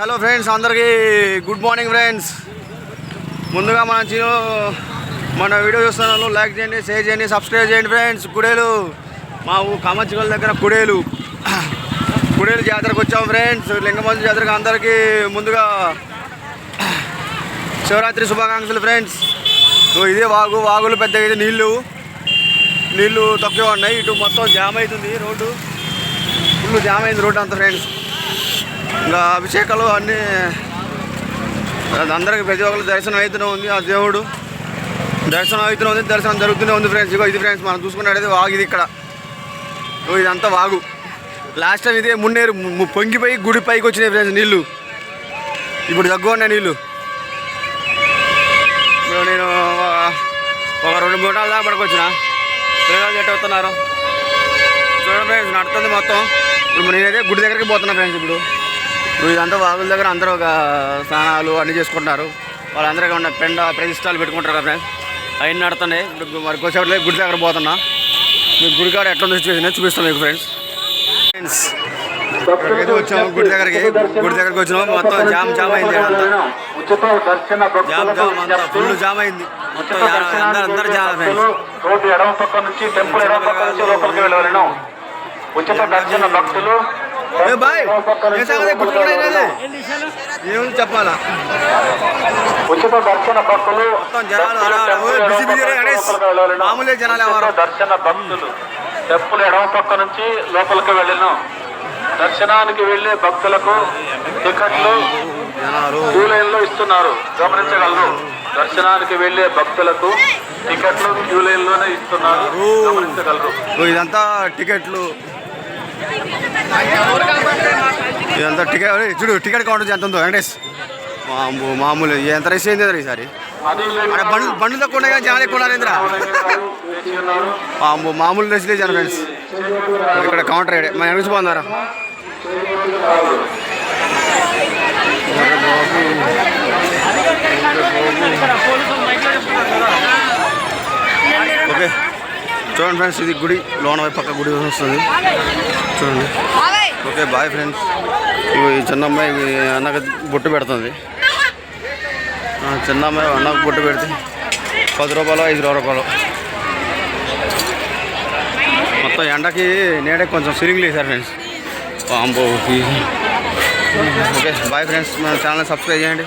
Hello friends అందరికీ good morning friends. ముందుగా మన చిన్న మన వీడియో చూస్తున్న వాళ్ళు లైక్ చేయండి షేర్ చేయండి సబ్స్క్రైబ్ చేయండి ఫ్రెండ్స్. కుడేలు మా ఊ కామచ్చిగల దగ్గర కుడేలు. కుడేలు జాతరకు వచ్చాము ఫ్రెండ్స్. లింగమంజు జాతరకు అందరికీ ముందుగా శివరాత్రి శుభాకాంక్షలు ఫ్రెండ్స్. ఇదే వాగు వాగులు పెద్దగా ఇది నీళ్ళు. నీళ్ళు తక్కువ ఉన్నాయి. ఇటు మొత్తం జామ్ అవుతుంది రోడ్డు. ఫుల్ జామ్ అయింది రోడ్డు అంతా ఫ్రెండ్స్. ఇంకా అభిషేకాలు అన్నీ అందరికి ప్రతి ఒక్కరు దర్శనం అవుతూనే ఉంది ఆ దేవుడు దర్శనం అవుతూనే ఉంది దర్శనం జరుగుతూనే ఉంది ఫ్రెండ్స్ ఇగో ఇది ఫ్రెండ్స్ మనం చూసుకున్నట్టయితే వాగు ఇది ఇక్కడ. ఇదంతా వాగు. లాస్ట్ టైం ఇదే మున్నేరు ము- పొంగిపోయి గుడి పైకి వచ్చినాయి ఫ్రెండ్స్ నీళ్ళు. ఇప్పుడు దగ్గు ఉన్నాయి నీళ్ళు. ఇప్పుడు నేను ఒక- రెండు మూడు నాలుగు దాకా పడుకొచ్చిన. పిల్లలు ఎట్ట వస్తున్నారు? చూడండి ఫ్రెండ్స్ నడుతుంది మొత్తం. ఇప్పుడు నేనైతే గుడి దగ్గరికి పోతున్నా ఫ్రెండ్స్ ఇప్పుడు. ఇదంతా వాగుల దగ్గర అందరూ ఒక స్నానాలు అన్నీ చేసుకుంటున్నారు. వాళ్ళందరికీ ఉన్న పెండ ప్రతిష్టాలు పెట్టుకుంటారు కదా అవన్నీ నడుతున్నాయి. ఇప్పుడు మరి కొద్దిసేపట్లో గుడి దగ్గర పోతున్నా. మీకు గుడి కాడ ఎట్లా సిచ్యువేషన్ చూపిస్తాం మీకు ఫ్రెండ్స్. ఫ్రెండ్స్ ఇక్కడికైతే వచ్చాము గుడి దగ్గరికి. గుడి దగ్గరికి వచ్చినాము. మొత్తం జామ్ జామ్ అయింది జామ్ జామ్ అంతా ఫుల్ జామ్ అయింది. మొత్తం అందరూ అందరూ జామ్ ఫ్రెండ్స్. రోడ్డు ఎడమ పక్క నుంచి టెంపుల్ ఎడమ పక్క నుంచి లోపలికి వెళ్ళవలను. ఉచిత దర్శన భక్తులు ఏ బాయ్ ఏ సంగతి. ఏముంది చెప్పాలా? ఉచిత దర్శన భక్తులు బిజీ బిజీ. మామూలే జనాలు ఎవరు? దర్శన భక్తులు. టెంపుల్ ఎడమ పక్క నుంచి లోపలికి వెళ్ళను. దర్శనానికి వెళ్ళే భక్తులకు టికెట్లు క్యూ లైన్లో ఇస్తున్నారు. గమనించగలరు. దర్శనానికి వెళ్ళే భక్తులకు టికెట్లు క్యూ లైన్లోనే ఇస్తున్నారు గమనించగలరు ఇదంతా టికెట్లు. ఇదంతా టికెట్ చూడు టికెట్ కౌంటర్ ఎంత ఉందో వెంకటేష్. మామూ మామూలు ఎంత రేస్ అయింది ఈసారి అక్కడ బండ్లు బండ్లు తక్కువ ఉన్నాయి కానీ జనాలు ఎక్కువ ఉన్నారు ఏందిరా? మామూ మామూలు రేసులే జన ఫ్రెండ్స్. ఇక్కడ కౌంటర్ ఏడే మన వెనక బాగున్నారా ఓకే. చూడండి ఫ్రెండ్స్ ఇది గుడి. లోన వైపు పక్క గుడి వస్తుంది. చూడండి. Okay bye friends. ఇవి చిన్న అమ్మాయి అన్నకు బొట్టు పెడుతుంది. చిన్న అమ్మాయి అన్నకు బొట్టు పెడితే పది రూపాయలు ఐదు రూపాయలు మొత్తం ఎండకి నేడే కొంచెం సిరింగ్లు వేశారు ఫ్రెండ్స్. పాంబో ఓకే బాయ్ ఫ్రెండ్స్. మన ఛానల్ సబ్స్క్రైబ్ చేయండి.